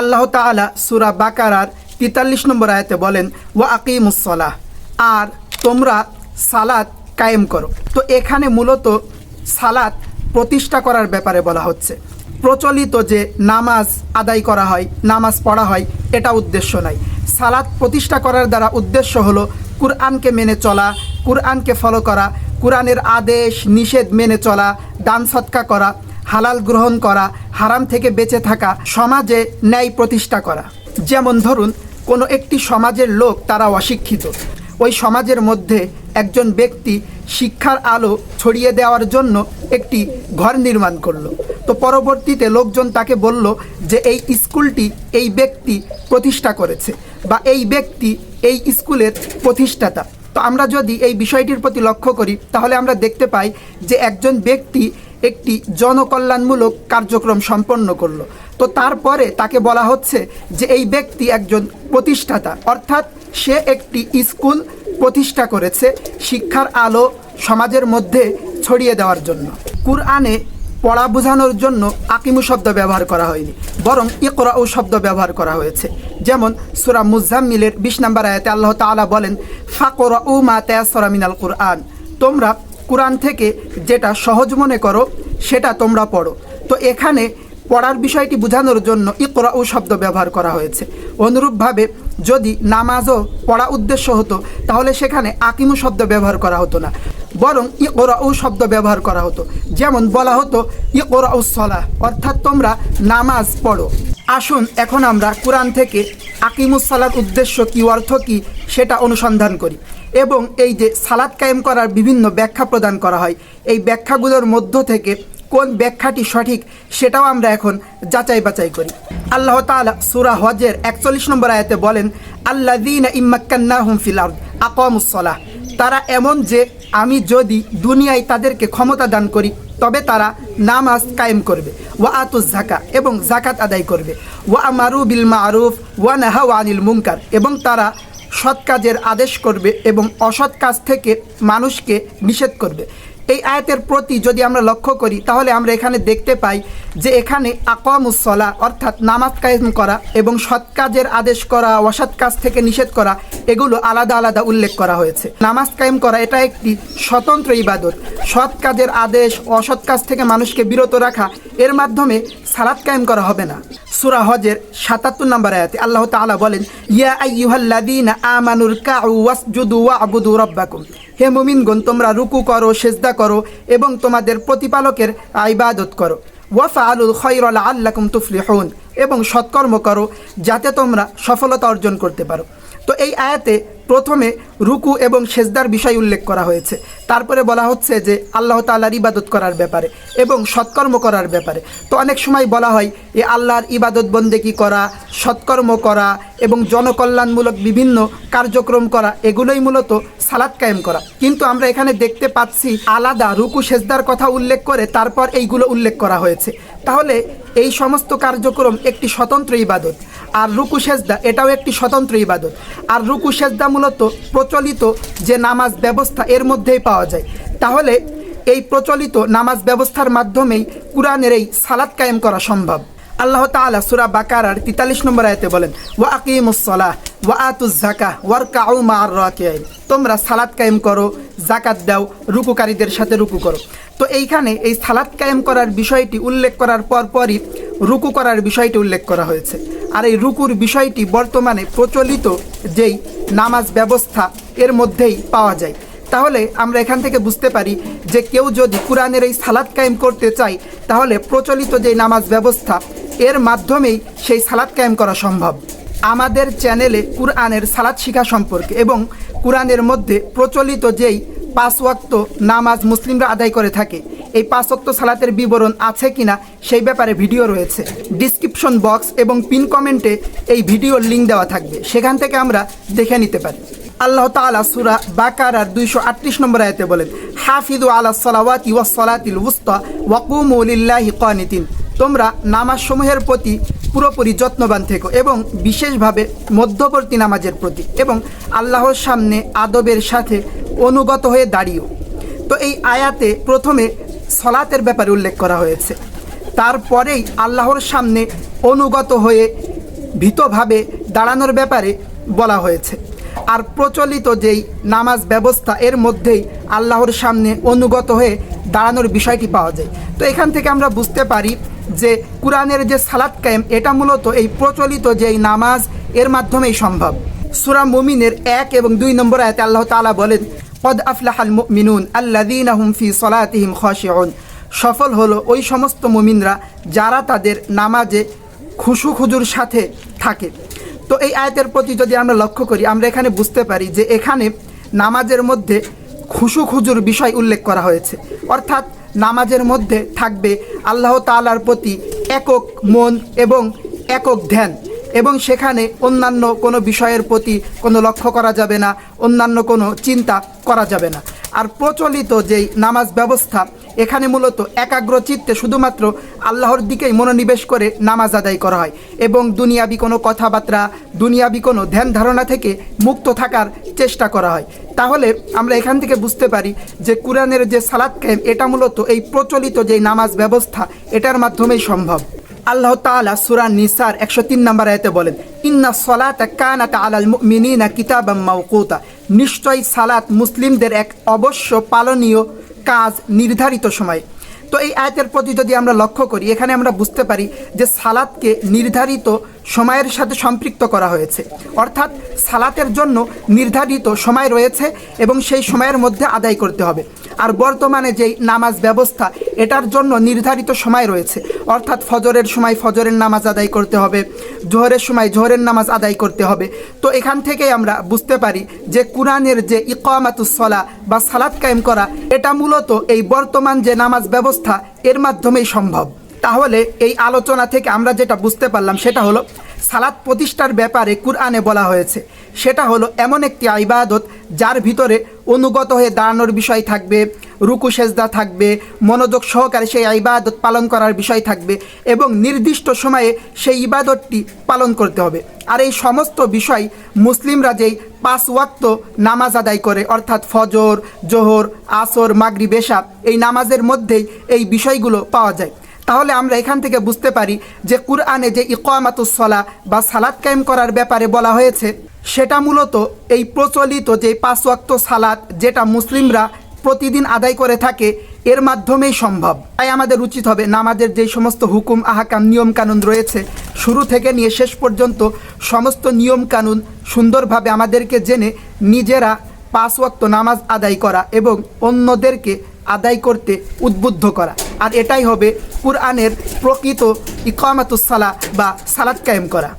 আল্লাহ তাআলা সুরা বাকারার তেতাল্লিশ নম্বর আয়াতে বলেন, ওয়া আকিমুসলাহ আর তোমরা সালাত কায়েম করো। তো এখানে মূলত সালাত প্রতিষ্ঠা করার ব্যাপারে বলা হচ্ছে। প্রচলিত যে নামাজ আদায় করা হয়, নামাজ পড়া হয়, এটা উদ্দেশ্য নাই। সালাত প্রতিষ্ঠা করার দ্বারা উদ্দেশ্য হলো কুরআনকে মেনে চলা, কুরআনকে ফলো করা, কুরআনের আদেশ, নিষেধ মেনে চলা, দান সৎকা করা হালাল গ্রহণ করা, হারাম থেকে বেঁচে থাকা সমাজে ন্যায় প্রতিষ্ঠা করা। যেমন ধরুন, কোনো একটি সমাজের লোক তারা অশিক্ষিত। ওই সমাজের মধ্যে একজন ব্যক্তি শিক্ষার আলো ছড়িয়ে দেওয়ার জন্য একটি ঘর নির্মাণ করল। তো পরবর্তীতে লোকজন তাকে বলল যে, এই স্কুলটি এই ব্যক্তি প্রতিষ্ঠা করেছে বা এই ব্যক্তি এই স্কুলের প্রতিষ্ঠাতা। তো আমরা যদি এই বিষয়টির প্রতি লক্ষ্য করি, তাহলে আমরা দেখতে পাই যে একজন ব্যক্তি একটি জনকল্যাণমূলক কার্যক্রম সম্পন্ন করল। তো তারপরে তাকে বলা হচ্ছে যে এই ব্যক্তি একজন প্রতিষ্ঠাতা। অর্থাৎ সে একটি স্কুল প্রতিষ্ঠা করেছে শিক্ষার আলো সমাজের মধ্যে ছড়িয়ে দেওয়ার জন্য। কুরআনে পড়া বোঝানোর জন্য আকিমু শব্দ ব্যবহার করা হয়নি, বরং ইকরা ও শব্দ ব্যবহার করা হয়েছে। যেমন সুরা মুজাম্মিলের বিশ নম্বর আয়াতে আল্লাহ তাআলা বলেন ফাকরা উ মা তেয়াসরা মিনাল কুরআন। তোমরা কোরআন থেকে যেটা সহজ মনে করো, সেটা তোমরা পড়ো। তো এখানে পড়ার বিষয়টি বোঝানোর জন্য ইকরা ও শব্দ ব্যবহার করা হয়েছে। অনুরূপভাবে যদি নামাজও পড়া উদ্দেশ্য হতো, তাহলে সেখানে আকিমু শব্দ ব্যবহার করা হতো না। বরং ইকরা ও শব্দ ব্যবহার করা হতো। যেমন বলা হতো ইকরা ও সলা অর্থাৎ তোমরা নামাজ পড়ো। আসুন, এখন আমরা কোরআন থেকে আকিমুসালার উদ্দেশ্য কি, অর্থ কি, সেটা অনুসন্ধান করি। এবং এই যে সালাদ কায়েম করার বিভিন্ন ব্যাখ্যা প্রদান করা হয়, এই ব্যাখ্যাগুলোর মধ্য থেকে কোন ব্যাখ্যাটি সঠিক, সেটাও আমরা এখন যাচাই বাছাই করি। আল্লাহ তাআলা সূরা হজের একচল্লিশ নম্বর আয়াতে বলেন, আল্লাযীনা ইম্মাক্কান্নাহুম ফিল আরদ আকামুসসালাহ তারা এমন যে, আমি যদি দুনিয়ায় তাদেরকে ক্ষমতা দান করি, তবে তারা নামাজ কায়েম করবে। ওয়া আতুজ জাকা এবং জাকাত আদায় করবে। ওয়া আমারু বিল মারুফ, ওয়া নাহাউ আনিল মুনকার এবং তারা সৎ কাজের আদেশ করবে এবং অসৎ কাজ থেকে মানুষকে নিষেধ করবে। এই আয়াতের প্রতি যদি আমরা লক্ষ্য করি, তাহলে আমরা এখানে দেখতে পাই যে এখানে আকামুসলা অর্থাৎ নামাজ কায়েম করা এবং সৎ কাজের আদেশ করা, অসৎ কাজ থেকে নিষেধ করা এগুলো আলাদা আলাদা উল্লেখ করা হয়েছে। নামাজ কায়েম করা এটা একটি স্বতন্ত্র ইবাদত। সৎ কাজের আদেশ, অসৎ কাজ থেকে মানুষকে বিরত রাখা, এর মাধ্যমে সালাত কায়েম করা হবে না। সুরা হজের সাতাত্তর নম্বর আয়াতে আল্লাহ তাআলা বলেন, ইয়া রাব্বাকুম। হে মুমিনগণ, তোমরা রুকু করো, সেজদা করো এবং তোমাদের প্রতিপালকের ইবাদত করো। ওয়াফা আলুল খৈরল আল্লাকুম তুফলিহুন, এবং সৎকর্ম করো যাতে তোমরা সফলতা অর্জন করতে পারো। তো এই আয়াতে প্রথমে রুকু এবং সেজদার বিষয় উল্লেখ করা হয়েছে। তারপরে বলা হচ্ছে যে আল্লাহ তাল্লাহর ইবাদত করার ব্যাপারে এবং সৎকর্ম করার ব্যাপারে। তো অনেক সময় বলা হয়, এ আল্লাহর ইবাদত বন্দেকি করা, সৎকর্ম করা এবং জনকল্যাণমূলক বিভিন্ন কার্যক্রম করা, এগুলোই মূলত সালাদ কায়েম করা। কিন্তু আমরা এখানে দেখতে পাচ্ছি আলাদা রুকু, সেজদার কথা উল্লেখ করে তারপর এইগুলো উল্লেখ করা হয়েছে। তাহলে এই সমস্ত কার্যক্রম একটি স্বতন্ত্র ইবাদত। আর রুকু সেজদা, এটাও একটি স্বতন্ত্র ইবাদত। আর রুকু সেজদা মূলত প্রচলিত যে নামাজ ব্যবস্থা এর মধ্যেই পাওয়া যায়। তাহলে এই প্রচলিত নামাজ ব্যবস্থার মাধ্যমেই কোরআনের এই সালাদ কায়েম করা সম্ভব। আল্লাহ তাআলা সূরা বাকারার 43 নম্বর আয়াতে বলেন, ওয়া আকিমুস-সালাহ ওয়া আতুজ যাকাহ, ওয়ারকাউ মা'আর রাকিঈন। তোমরা সালাত কায়েম করো জাকাত দাও, রুকুকারীদের সাথে রুকু করো। তো এইখানে এই সালাত কায়েম করার বিষয়টি উল্লেখ করার পর পরই রুকু করার বিষয়টি উল্লেখ করা হয়েছে। আর এই রুকুর বিষয়টি বর্তমানে প্রচলিত যেই নামাজ ব্যবস্থা, এর মধ্যেই পাওয়া যায়। তাহলে আমরা এখান থেকে বুঝতে পারি যে কেউ যদি কোরআনের এই সালাদ কায়েম করতে চায়, তাহলে প্রচলিত যে নামাজ ব্যবস্থা এর মাধ্যমেই সেই সালাদ কায়েম করা সম্ভব। আমাদের চ্যানেলে কুরআনের সালাদ শিখা সম্পর্কে এবং কোরআনের মধ্যে প্রচলিত যেই পাঁচ ওয়াক্ত নামাজ মুসলিমরা আদায় করে থাকে, এই পাঁচ ওয়াক্ত সালাতের বিবরণ আছে কিনা সেই ব্যাপারে ভিডিও রয়েছে। ডিসক্রিপশন বক্স এবং পিন কমেন্টে এই ভিডিওর লিঙ্ক দেওয়া থাকবে। সেখান থেকে আমরা দেখে নিতে পারি। আল্লাহ তাআলা সূরা বাকারার 238 নম্বর আয়াতে বলেন হাফিজু আলা সালাওয়াতি ওয়াস সালাতিল উস্তা ওয়া কুমু লিল্লাহি কানিতিন তোমরা নামাজ সমূহের প্রতি পুরোপুরি যত্নবান থেকো এবং বিশেষভাবে মধ্যবর্তী নামাজের প্রতি এবং আল্লাহর সামনে আদবের সাথে অনুগত হয়ে দাঁড়িও তো এই আয়াতে প্রথমে সলাতের ব্যাপারে উল্লেখ করা হয়েছে। তারপরেই আল্লাহর সামনে অনুগত হয়ে ভীতভাবে দাঁড়ানোর ব্যাপারে বলা হয়েছে। আর প্রচলিত যেই নামাজ ব্যবস্থা, এর মধ্যেই আল্লাহর সামনে অনুগত হয়ে দাঁড়ানোর বিষয়টি পাওয়া যায়। তো এখান থেকে আমরা বুঝতে পারি যে কোরআনের যে সালাত কায়েম, এটা মূলত এই প্রচলিত যেই নামাজ, এর মাধ্যমেই সম্ভব। সুরা মুমিনের এক এবং দুই নম্বর আয়াতে আল্লাহ তালা বলেন পদ আফলাহাল মুমিনুন আল্লাযীনা হুম ফি সলাতিহিম খাশিউন। সফল হলো ওই সমস্ত মুমিনরা যারা তাদের নামাজে খুশু খুজুর সাথে থাকে। তো এই আয়তের প্রতি যদি আমরা লক্ষ্য করি, আমরা এখানে বুঝতে পারি যে এখানে নামাজের মধ্যে খুশু খুজুর বিষয় উল্লেখ করা হয়েছে। অর্থাৎ নামাজের মধ্যে থাকবে আল্লাহ তালার প্রতি একক মন এবং একক ধ্যান এবং সেখানে অন্যান্য কোনো বিষয়ের প্রতি কোনো লক্ষ্য করা যাবে না, অন্যান্য কোনো চিন্তা করা যাবে না। আর প্রচলিত যেই নামাজ ব্যবস্থা এখানে মূলত একাগ্র চিত্তে শুধুমাত্র আল্লাহর দিকেই মনোনিবেশ করে নামাজ আদায় করা হয় এবং দুনিয়াবি কোনো কথাবার্তা, দুনিয়াবি কোনো ধ্যান ধারণা থেকে মুক্ত থাকার চেষ্টা করা হয়। তাহলে আমরা এখান থেকে বুঝতে পারি যে কোরআনের যে সালাদ কায়েম, এটা মূলত এই প্রচলিত যেই নামাজ ব্যবস্থা, এটার মাধ্যমেই সম্ভব। আল্লাহ তাআলা সূরা নিসার একশো তিন নম্বর আয়াতে বলেন, ইন্না সলাতা কানাত আলাল মুমিনিনা কিতাবাম মাওকুতা। নিশ্চয়ই সালাত মুসলিমদের এক অবশ্য পালনীয় কাজ নির্ধারিত সময়ে। তো এই আয়াতের প্রতি যদি আমরা লক্ষ্য করি, এখানে আমরা বুঝতে পারি যে সালাদকে নির্ধারিত সময়ের সাথে সম্পৃক্ত করা হয়েছে। অর্থাৎ সালাতের জন্য নির্ধারিত সময় রয়েছে এবং সেই সময়ের মধ্যে আদায় করতে হবে। আর বর্তমানে যেই নামাজ ব্যবস্থা, এটার জন্য নির্ধারিত সময় রয়েছে। অর্থাৎ ফজরের সময় ফজরের নামাজ আদায় করতে হবে, জোহরের সময় জোহরের নামাজ আদায় করতে হবে। তো এখান থেকেই আমরা বুঝতে পারি যে কোরআনের যে ইকামাতুসলা বা সালাত কায়েম করা, এটা মূলত এই বর্তমান যে নামাজ ব্যবস্থা, এর মাধ্যমেই সম্ভব। তাহলে এই আলোচনা থেকে আমরা যেটা বুঝতে পারলাম সেটা হলো, সালাত প্রতিষ্ঠার ব্যাপারে কুরআনে বলা হয়েছে। সেটা হলো এমন একটি ইবাদত যার ভিতরে অনুগত হয়ে দাঁড়ানোর বিষয় থাকবে, রুকু, সেজদা থাকবে, মনোযোগ সহকারে সেই ইবাদত পালন করার বিষয় থাকবে এবং নির্দিষ্ট সময়ে সেই ইবাদতটি পালন করতে হবে। আর এই সমস্ত বিষয় মুসলিমরা যেই পাঁচ ওয়াক্ত নামাজ আদায় করে, অর্থাৎ ফজর, জোহর, আসর মাগরি বেশা এই নামাজের মধ্যেই এই বিষয়গুলো পাওয়া যায়। তাহলে আমরা এখান থেকে বুঝতে পারি যে কুরআনে যে ইকামাতুসলা বা সালাদ কায়েম করার ব্যাপারে বলা হয়েছে, সেটা মূলত এই প্রচলিত যে পাঁচ সালাদ যেটা মুসলিমরা প্রতিদিন আদায় করে থাকে, এর মাধ্যমেই সম্ভব। তাই আমাদের উচিত হবে নামাজের যে সমস্ত হুকুম, আহাকাম নিয়ম কানুন রয়েছে, শুরু থেকে নিয়ে শেষ পর্যন্ত সমস্ত নিয়ম কানুন সুন্দরভাবে আমাদেরকে জেনে নিজেরা পাঁচ নামাজ আদায় করা এবং অন্যদেরকে আদায় করতে উদ্বুদ্ধ করা। আর এটাই হবে কুরআনের প্রকৃত ইকামাতুসালা বা সালাদ কায়েম করা।